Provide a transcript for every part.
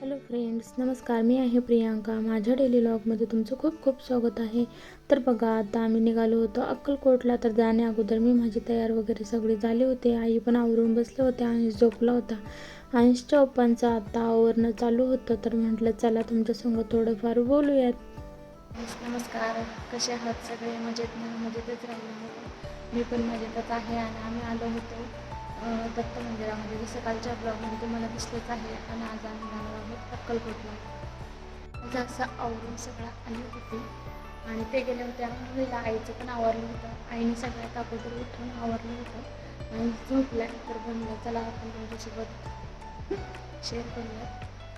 Hello friends नमस्कार मी आहे प्रियांका. माझ्या डेली लॉगमध्ये तुमचं खूप खूप स्वागत आहे. तर बघा आता आम्ही निघालो होतो अक्कलकोटला. तर जाण्या अगोदर मी माझी तयार वगैरे सगळे झाले होते. आई पण आवरून बसले होते आणि झोपला होता. अंशच्या ओप्पांचं आता आवरणं चालू होतं. तर म्हटलं चला तुमच्यासंग थोडंफार बोलूयात. नमस्कार. कसे आहात सगळे? मजेत मजेतच राहिले. मी पण मजेतच आहे आणि आम्ही आलो होतो. दत्त मंदिरामध्ये जसं कालच्या ब्लॉगमध्ये तुम्हाला दिसलेच आहे आणि आज आम्ही जाणार आहोत अक्कलकोटला. आज असं आवरून सगळं आली होती. आणि ते गेले होते आंघोळीला आईचं पण आवरलं होतं. आईने सगळ्यात अगोदर उठून आवरलं होतं. आणि झोपल्या तर बनलं चला आपण तुमच्यासोबत शेअर करूया.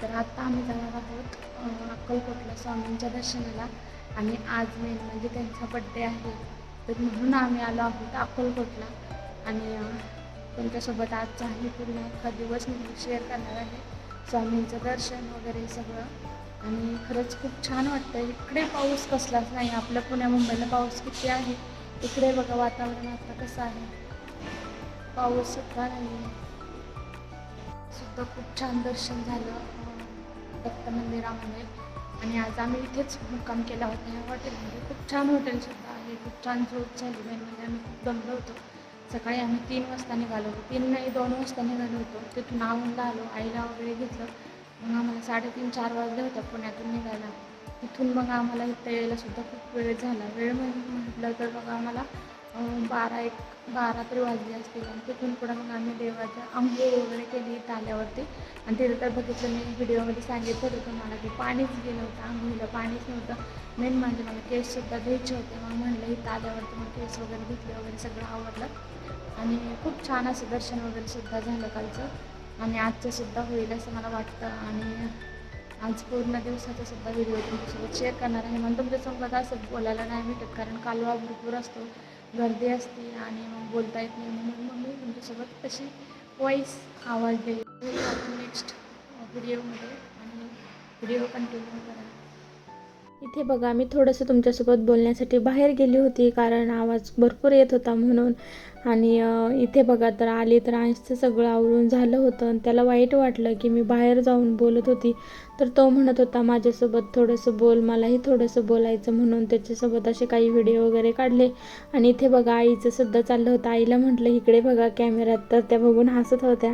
तर आता आम्ही जाणार आहोत अक्कलकोटला स्वामींच्या दर्शनाला. आणि आज मेन म्हणजे त्यांचा बड्डे आहे. तर म्हणून आम्ही आलो आहोत अक्कलकोटला. आणि तुमच्यासोबत आजचा आहे पूर्ण अख्खा दिवस मी शेअर करणार आहे. स्वामींचं दर्शन वगैरे सगळं. आणि खरंच खूप छान वाटतं इकडे पाऊस कसलाच नाही. आपल्या पुण्या मुंबईला पाऊस किती आहे? इकडे बघा वातावरण आता कसं आहे. पाऊस सुद्धा नाही आहे सुद्धा खूप छान दर्शन झालं दत्त मंदिरामध्ये. आणि आज आम्ही इथेच मुक्काम केला होता. या हॉटेलमध्ये खूप छान हॉटेलसुद्धा आहे. खूप छान झोप झाली. मेन म्हणजे आम्ही खूप दमलो होतो. सकाळी आम्ही तीन वाजता निघालो होतो. तीन नाही दोन वाजता निघालो होतो. तिथून आवूनला आलो. आईला वगैरे घेतलं. मग आम्हाला साडेतीन चार वाजले होतं पुण्यातून निघायला. तिथून मग आम्हाला इथं यायला सुद्धा खूप वेळ झाला. वेळ म्हणजे म्हटलं तर बघा आम्हाला बारा एक बारा तरी वाजले असतील. आणि तिथून पुढं मग आम्ही देवाच्या आंघोळ वगैरे केली इथं आल्यावरती. आणि तिथं तर बघितलं मी व्हिडिओमध्ये सांगितलं होतं तुम्हाला की पाणीच गेलं होतं आंघोळीला पाणीच नव्हतं. मेन म्हणजे मला केससुद्धा धुवायचे होते. मग म्हणलं इथं आल्यावरती मग केस वगैरे धुतले वगैरे सगळं आवडलं आणि खूप छान असं दर्शन वगैरे सुद्धा झालं कालचं. आणि आजचंसुद्धा होईल असं मला वाटतं. आणि आज पूर्ण दिवसाचा सुद्धा व्हिडिओ तुमच्यासोबत शेअर करणार आहे. म्हणून तुमच्यासोबत असं बोलायला नाही भेटत. कारण कालवा भरपूर असतो. गर्दी असते आणि मग बोलता येत नाही. म्हणून मग मी तुमच्यासोबत तशी वॉईस आवाज देईल. नेक्स्ट व्हिडिओमध्ये आणि व्हिडिओ कंटिन्यू करा. इथे बघा मी थोडंसं तुमच्यासोबत बोलण्यासाठी बाहेर गेली होती कारण आवाज भरपूर येत होता म्हणून. आणि इथे बघा तर आली तर आईचं सगळं आवरून झालं होतं आणि त्याला वाईट वाटलं की मी बाहेर जाऊन बोलत होती. तर तो म्हणत होता माझ्यासोबत थोडंसं बोल मलाही थोडंसं बोलायचं म्हणून त्याच्यासोबत असे काही व्हिडिओ वगैरे काढले. आणि इथे बघा आईचं सुद्धा चाललं होतं. आईला म्हटलं इकडे बघा कॅमेऱ्यात. तर त्या बघून हसत होत्या.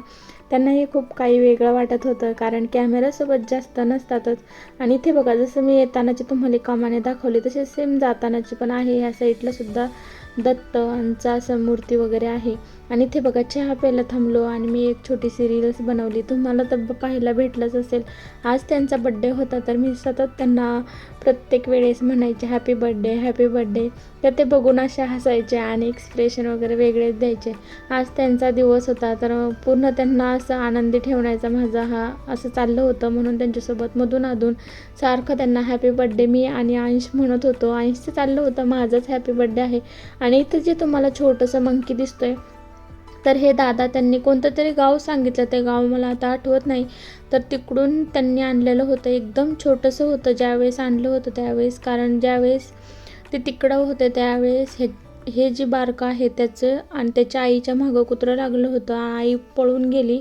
त्यांनाही खूप काही वेगळं वाटत होतं कारण कॅमेऱ्यासोबत जास्त नसतातच. आणि इथे बघा जसं मी येतानाची तुम्हाला कामाने दाखवली तसे सेम जातानाची पण आहे. ह्या साईडला दत्त यांचा असं मूर्ती वगैरे आहे. आणि इथे बघा चहा प्यायला थांबलो आणि मी एक छोटीशी रील्स बनवली. तुम्हाला तर पाहायला भेटलंच असेल. आज त्यांचा बड्डे होता तर मी सतत त्यांना प्रत्येक वेळेस म्हणायचे हॅपी बड्डे हॅपी बड्डे तर ते बघून असे हसायचे आणि एक्सप्रेशन वगैरे वेगळेच द्यायचे. आज त्यांचा दिवस होता तर पूर्ण त्यांना असं आनंदी ठेवण्याचा माझा हा असं चाललं होतं. म्हणून त्यांच्यासोबत मधून अधून सारखं त्यांना हॅपी बड्डे मी आणि अंश म्हणत होतो. अंशचं चाललं होतं माझंच हॅपी बड्डे आहे. आणि इथं जे तुम्हाला छोटंसं मंकी दिसतोय तर हे दादा त्यांनी कोणतं तरी गाव सांगितलं. ते गाव मला आता आठवत नाही. तर तिकडून त्यांनी आणलेलं होतं एकदम छोटंसं होतं. ज्यावेळेस आणलं होतं त्यावेळेस कारण ज्यावेळेस ते तिकडं होते त्यावेळेस हे हे जी बारकं आहे त्याचं आणि त्याच्या आईच्या मागं कुत्रं लागलं होतं. आई पळून गेली.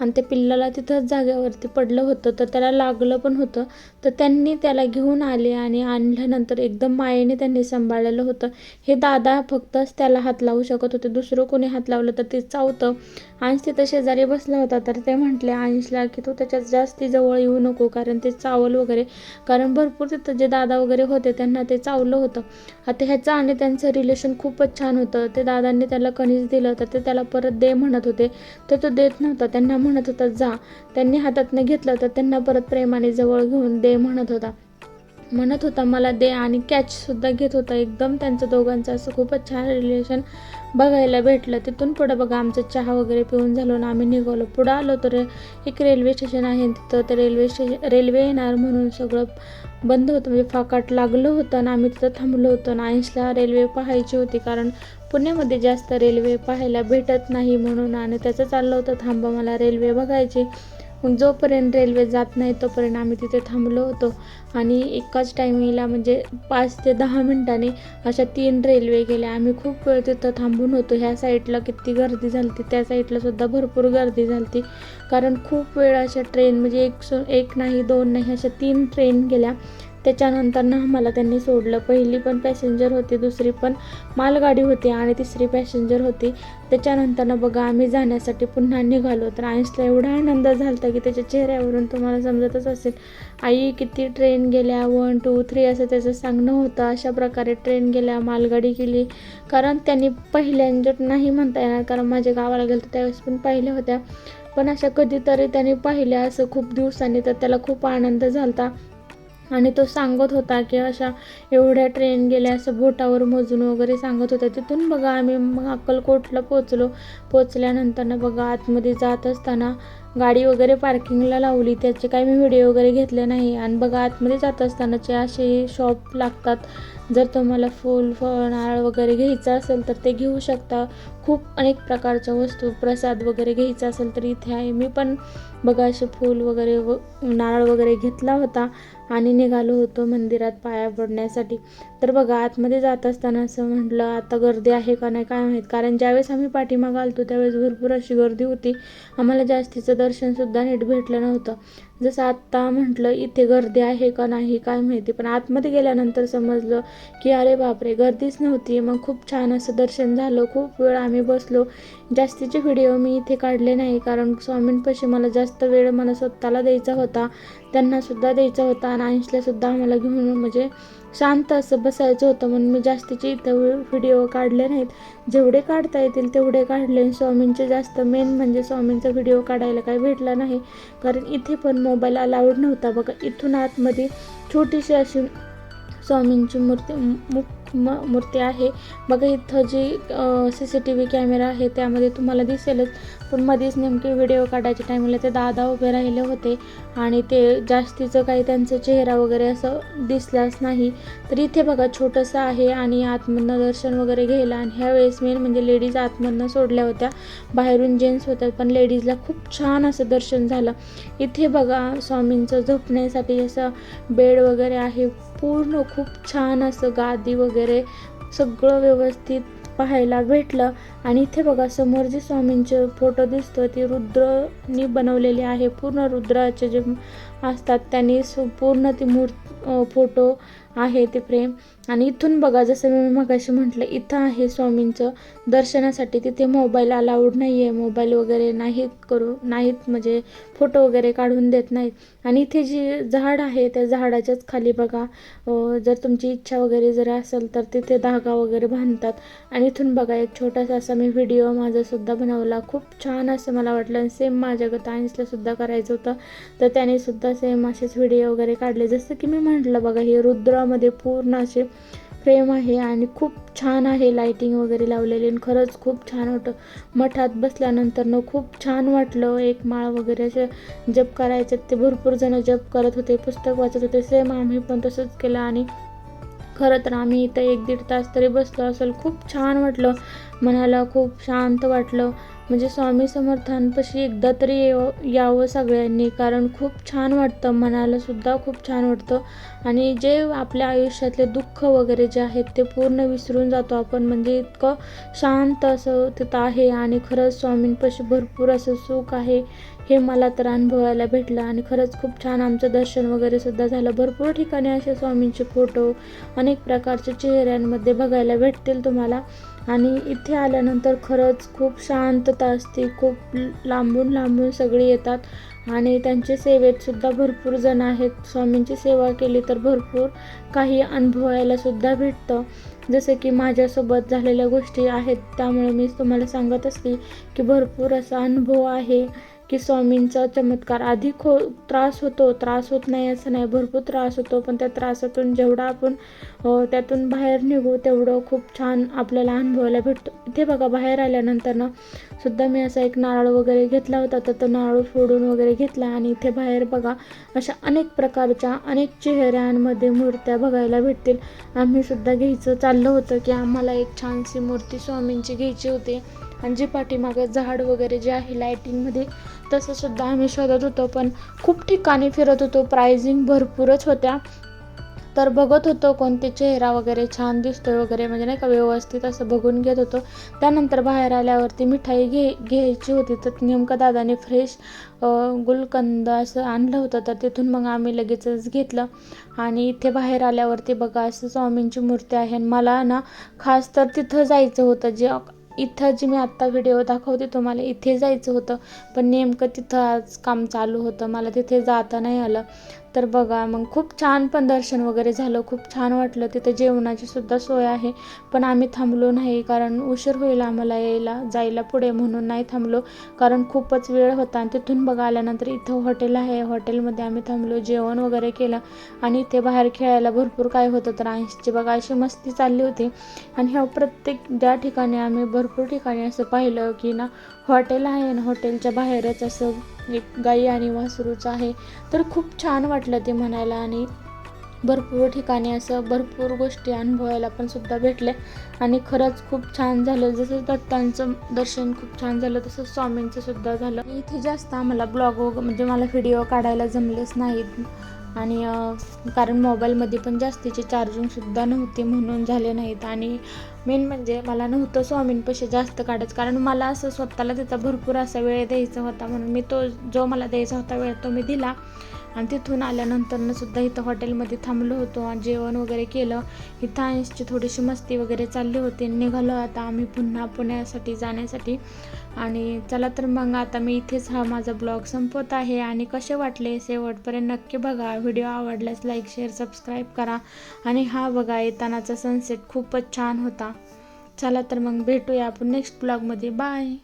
आणि ते पिल्लाला तिथंच जागेवरती पडलं होतं तर त्याला लागलं पण होतं. तर त्यांनी त्याला घेऊन आले आणि आणल्यानंतर एकदम मायेने त्यांनी सांभाळलेलं होतं. हे दादा फक्तच त्याला हात लावू शकत होते दुसरं कोणी हात लावलं तर ते चावतं. अंश तिथं शेजारी बसला होता तर ते म्हटले अंशला की तू त्याच्यात जास्ती जवळ येऊ नको कारण ते चावल वगैरे कारण भरपूर तिथं जे दादा वगैरे होते त्यांना ते चावलं होतं. आता ह्याचं आणि त्यांचं रिलेशन खूपच छान होतं. ते दादांनी त्याला कणीस दिलं तर ते त्याला परत दे म्हणत होते तर तो देत नव्हता. त्यांना म्हणत होता जा. त्यांनी हातातनं घेतलं तर त्यांना परत प्रेमाने जवळ घेऊन दे म्हणत होता. म्हणत होता मला दे. आणि कॅचसुद्धा घेत होता. एकदम त्यांचं दोघांचं असं खूपच छान रिलेशन बघायला भेटलं. तिथून पुढं बघा आमचं चहा वगैरे पिऊन झालो ना आम्ही निघालो. पुढं आलो तर एक रेल्वे स्टेशन आहे. तिथं ते रेल्वे स्टेशन रेल्वे येणार म्हणून सगळं बंद होतं. म्हणजे फाकाट लागलं होतं आणि आम्ही तिथं थांबलो होतो. ना ऐंशला रेल्वे पाहायची होती कारण पुण्यामध्ये जास्त रेल्वे पाहायला भेटत नाही म्हणून आणि त्याचं चाललं होतं थांबा मला रेल्वे बघायची. मग जोपर्यंत रेल्वे जात नाही तोपर्यंत आम्ही तिथे थांबलो होतो. आणि एकाच टायमिंगला म्हणजे पाच ते दहा मिनटाने अशा तीन रेल्वे गेल्या. आम्ही खूप वेळ तिथं थांबून होतो. ह्या साईडला किती गर्दी झाली होती त्या साईडला सुद्धा भरपूर गर्दी झाली होती कारण खूप वेळ अशा ट्रेन म्हणजे एक सो एक नाही दोन नाही अशा तीन ट्रेन गेल्या. त्याच्यानंतर ना आम्हाला त्यांनी सोडलं. पहिली पण पॅसेंजर होती दुसरी पण मालगाडी होती आणि तिसरी पॅसेंजर होती. त्याच्यानंतर ना बघा आम्ही जाण्यासाठी पुन्हा निघालो. तर आईन्सला एवढा आनंद झाला होता की त्याच्या चेहऱ्यावरून तुम्हाला समजतच असेल. आई किती ट्रेन गेल्या वन टू थ्री असं त्याचं सांगणं होतं. अशा प्रकारे ट्रेन गेल्या मालगाडी गेली. कारण त्यांनी पहिल्यांदा नाही म्हणता येणार. कारण माझ्या गावाला गेलं तर त्यावेळेस पण पहिल्या होत्या. पण अशा कधीतरी त्यांनी पाहिल्या असं खूप दिवसांनी. तर त्याला खूप आनंद झाला होता आणि तो सांगत होता की अशा एवढ्या ट्रेन गेल्या असं बोटावर मोजून वगैरे सांगत होता. तिथून बघा आम्ही मग अक्कलकोटला पोचलो पोचल्यानंतर ना बघा आतमध्ये जात असताना गाडी वगैरे पार्किंगला लावली. त्याचे काही मी व्हिडिओ वगैरे घेतले नाही. आणि बघा आतमध्ये जात असतानाचे असे शॉप लागतात. जर तुम्हाला फूल फळ नारळ वगैरे घ्यायचं असेल तर ते घेऊ शकता. खूप अनेक प्रकारच्या वस्तू प्रसाद वगैरे घ्यायचा असेल तर इथे आहे. मी पण बघा असे फूल वगैरे व नारळ वगैरे घेतला होता आणि निघालो होतो मंदिरात पाया पडण्यासाठी. तर बघा आतमध्ये जात असताना असं म्हटलं आता गर्दी आहे का नाही काय माहीत. कारण ज्यावेळेस आम्ही पाठीमा घालतो त्यावेळेस भरपूर अशी गर्दी होती. आम्हाला जास्तीचं दर्शनसुद्धा नीट भेटलं नव्हतं. जसं आत्ता म्हटलं इथे गर्दी आहे का नाही काय माहिती. पण आतमध्ये गेल्यानंतर समजलं की अरे बापरे गर्दीच नव्हती. मग खूप छान असं दर्शन झालं. खूप वेळ आम्ही बसलो. जास्तीचे व्हिडिओ मी इथे काढले नाही कारण स्वामींपाशी मला जास्त वेळ मला स्वतःला द्यायचा होता. त्यांनासुद्धा द्यायचा होता आणि आईशलासुद्धा आम्हाला घेऊन म्हणजे शांत असं बसायचं होतं. म्हणून मी जास्तीचे इथं व्हिडिओ काढले नाहीत. जेवढे काढता येतील तेवढे काढले स्वामींचे जास्त मेन म्हणजे स्वामींचा व्हिडिओ काढायला काही भेटला नाही. कारण इथे पण मोबाईल अलाउड नव्हता. बघा इथून आतमध्ये छोटीशी अशी स्वामींची मूर्ती मुख म मूर्ती आहे. बघा इथं जी C C T V camera आहे त्यामध्ये तुम्हाला दिसेलच. पण मध्येच नेमके व्हिडिओ काढायच्या टायमाला ते दादा उभे राहिले होते. आणि ते जास्तीचं काही त्यांचा चेहरा वगैरे असं दिसलाच नाही. तर इथे बघा छोटंसं आहे आणि आतमधनं दर्शन वगैरे घ्यायला. आणि ह्या वेळेस मेन म्हणजे लेडीज आतमधनं सोडल्या होत्या. बाहेरून जेंट्स होत्या पण लेडीजला खूप छान असं दर्शन झालं. इथे बघा स्वामींचं झोपण्यासाठी असं बेड वगैरे आहे. पूर्ण खूप छान असं गादी वगैरे सगळं व्यवस्थित पाहायला भेटलं. आणि इथे बघा समोर जे स्वामींचे फोटो दिसतो ती रुद्रनी बनवलेली आहे. पूर्ण रुद्राचे जे असतात त्यांनी पूर्ण ती मूर्त फोटो आहे ते फ्रेम आणि इथून बघा जसं मी मगाशी म्हटलं इथं आहे स्वामींचं दर्शनासाठी. तिथे मोबाईल अलाउड नाही आहे मोबाईल वगैरे नाहीत करू नाहीत म्हणजे फोटो वगैरे काढून देत नाहीत. आणि इथे जी झाड आहे त्या झाडाच्याच खाली बघा जर तुमची इच्छा वगैरे जर असेल तर तिथे धागा वगैरे बांधतात. आणि इथून बघा एक छोटासा असा मी व्हिडिओ माझासुद्धा बनवला. खूप छान असं मला वाटलं. आणि सेम माझ्या गतांसला सुद्धा करायचं होतं. तर त्याने सुद्धा सेम असेच व्हिडिओ वगैरे काढले. जसं की मी म्हटलं बघा हे रुद्रामध्ये पूर्ण असे फ्रेम आहे आणि खूप छान आहे लायटिंग वगैरे लावलेली आणि खरंच खूप छान वाटतं मठात बसल्यानंतर न खूप छान वाटलं. एक माळ वगैरे असे जप करायचे ते भरपूर जण जप करत होते पुस्तक वाचत होते. सेम आम्ही पण तसंच केलं आणि खरं तर आम्ही इथं एक दीड तास तरी बसलो असेल. खूप छान वाटलं. मनाला खूप शांत वाटलं. म्हणजे स्वामी समर्थांपाशी एकदा तरी यावं यावं सगळ्यांनी. कारण खूप छान वाटतं मनालासुद्धा खूप छान वाटतं. आणि जे आपल्या आयुष्यातले दुःख वगैरे जे आहेत ते पूर्ण विसरून जातो आपण. म्हणजे इतकं शांत असं तिथं आहे आणि खरंच स्वामींपाशी भरपूर असं सुख आहे हे मला तर अनुभवायला भेटलं. आणि खरंच खूप छान आमचं दर्शन वगैरे सुद्धा झालं. भरपूर ठिकाणी असे स्वामींचे फोटो अनेक प्रकारच्या चेहऱ्यांमध्ये बघायला भेटतील तुम्हाला. आणि इथे आल्यानंतर खरंच खूप शांतता असते खूप लांबून लांबून सगळे येतात. आणि त्यांचे सेवेतसुद्धा भरपूर जण आहेत. स्वामींची सेवा केली तर भरपूर काही अनुभवायलासुद्धा भेटतं. जसं की माझ्यासोबत झालेल्या गोष्टी आहेत त्यामुळे मी तुम्हाला सांगत असते की भरपूर असा अनुभव आहे. की स्वामींचा चमत्कार आधी खो त्रास होतो त्रास होत नाही असं नाही भरपूर त्रास होतो पण त्या त्रासातून जेवढा आपण त्यातून बाहेर निघू तेवढं खूप छान आपल्याला अनुभवायला भेटतो. इथे बघा बाहेर आल्यानंतर ना सुद्धा मी असा एक नारळ वगैरे घेतला होता तर तो नारळ फोडून वगैरे घेतला आणि इथे बाहेर बघा अशा अनेक प्रकारच्या अनेक चेहऱ्यांमध्ये मूर्त्या बघायला भेटतील. आम्ही सुद्धा घ्यायचं चाललं होतं की आम्हाला एक छानशी मूर्ती स्वामींची घ्यायची होती. आणि जे पाठीमागं झाड वगैरे जे आहे लायटिंगमध्ये तसं सुद्धा आम्ही शोधत होतो. पण खूप ठिकाणी फिरत होतो. प्राइजिंग भरपूरच होत्या. तर बघत होतो कोणते चेहरा वगैरे छान दिसतोय वगैरे म्हणजे नाही का व्यवस्थित असं बघून घेत होतो. त्यानंतर बाहेर आल्यावरती मिठाई घे घ्यायची होती. तर नेमकं दादाने फ्रेश गुलकंद असं आणलं होतं. तर तिथून मग आम्ही लगेचच घेतलं. आणि इथे बाहेर आल्यावरती बघा असं स्वामींची मूर्ती आहे. आणि मला ना खास तर तिथं जायचं होतं. जे इथं जी मी आत्ता व्हिडिओ दाखवते तुम्हाला इथे जायचं होतं पण नेमकं तिथं आज काम चालू होतं मला तिथे जाता नाही आलं. तर बघा मग खूप छान पण दर्शन वगैरे झालं खूप छान वाटलं. तिथे जेवणाची सुद्धा सोय आहे पण आम्ही थांबलो नाही कारण उशीर होईल आम्हाला यायला जायला पुढे म्हणून नाही थांबलो. कारण खूपच वेळ होता आणि तिथून बघा आल्यानंतर इथं हॉटेल आहे. हॉटेलमध्ये आम्ही थांबलो जेवण वगैरे केलं आणि इथे बाहेर खेळायला भरपूर काय होतं तर आईची बघा अशी मस्ती चालली होती. आणि ह्या प्रत्येक ज्या ठिकाणी आम्ही भरपूर ठिकाणी असं पाहिलं की ना हॉटेल आहे ना हॉटेलच्या बाहेरच असं एक गाई आणि वासरूचं आहे. तर खूप छान वाटलं ते म्हणायला आणि भरपूर ठिकाणी असं भरपूर गोष्टी अनुभवायला पण सुद्धा भेटल्या आणि खरंच खूप छान झालं. जसं दत्तांचं दर्शन खूप छान झालं तसं स्वामींचं सुद्धा झालं. इथे जास्त आम्हाला ब्लॉग म्हणजे मला व्हिडिओ काढायला जमलेच नाहीत. आणि कारण मोबाईलमध्ये पण जास्तीचे चार्जिंगसुद्धा नव्हती म्हणून झाले नाहीत. आणि मेन म्हणजे मला नव्हतं स्वामींपाशी जास्त काढायचं कारण मला असं स्वतःला त्याचा भरपूर असा वेळ द्यायचा होता म्हणून मी तो जो मला द्यायचा होता वेळ तो मी दिला. आणि तिथून आल्यानंतरनं सुद्धा इथं हॉटेलमध्ये थांबलो होतो आणि जेवण वगैरे केलं. इथं आईसची थोडीशी मस्ती वगैरे चालली होती. निघालो आता आम्ही पुन्हा पुण्यासाठी जाण्यासाठी. आणि चला तर मग आता मी इथेच हा माझा ब्लॉग संपवत आहे. आणि कसे वाटले शेवटपर्यंत नक्की बघा. व्हिडिओ आवडल्यास लाईक शेअर सबस्क्राईब करा. आणि हा बघा येतानाचा सनसेट खूपच छान होता. चला तर मग भेटूया आपण नेक्स्ट ब्लॉगमध्ये. बाय.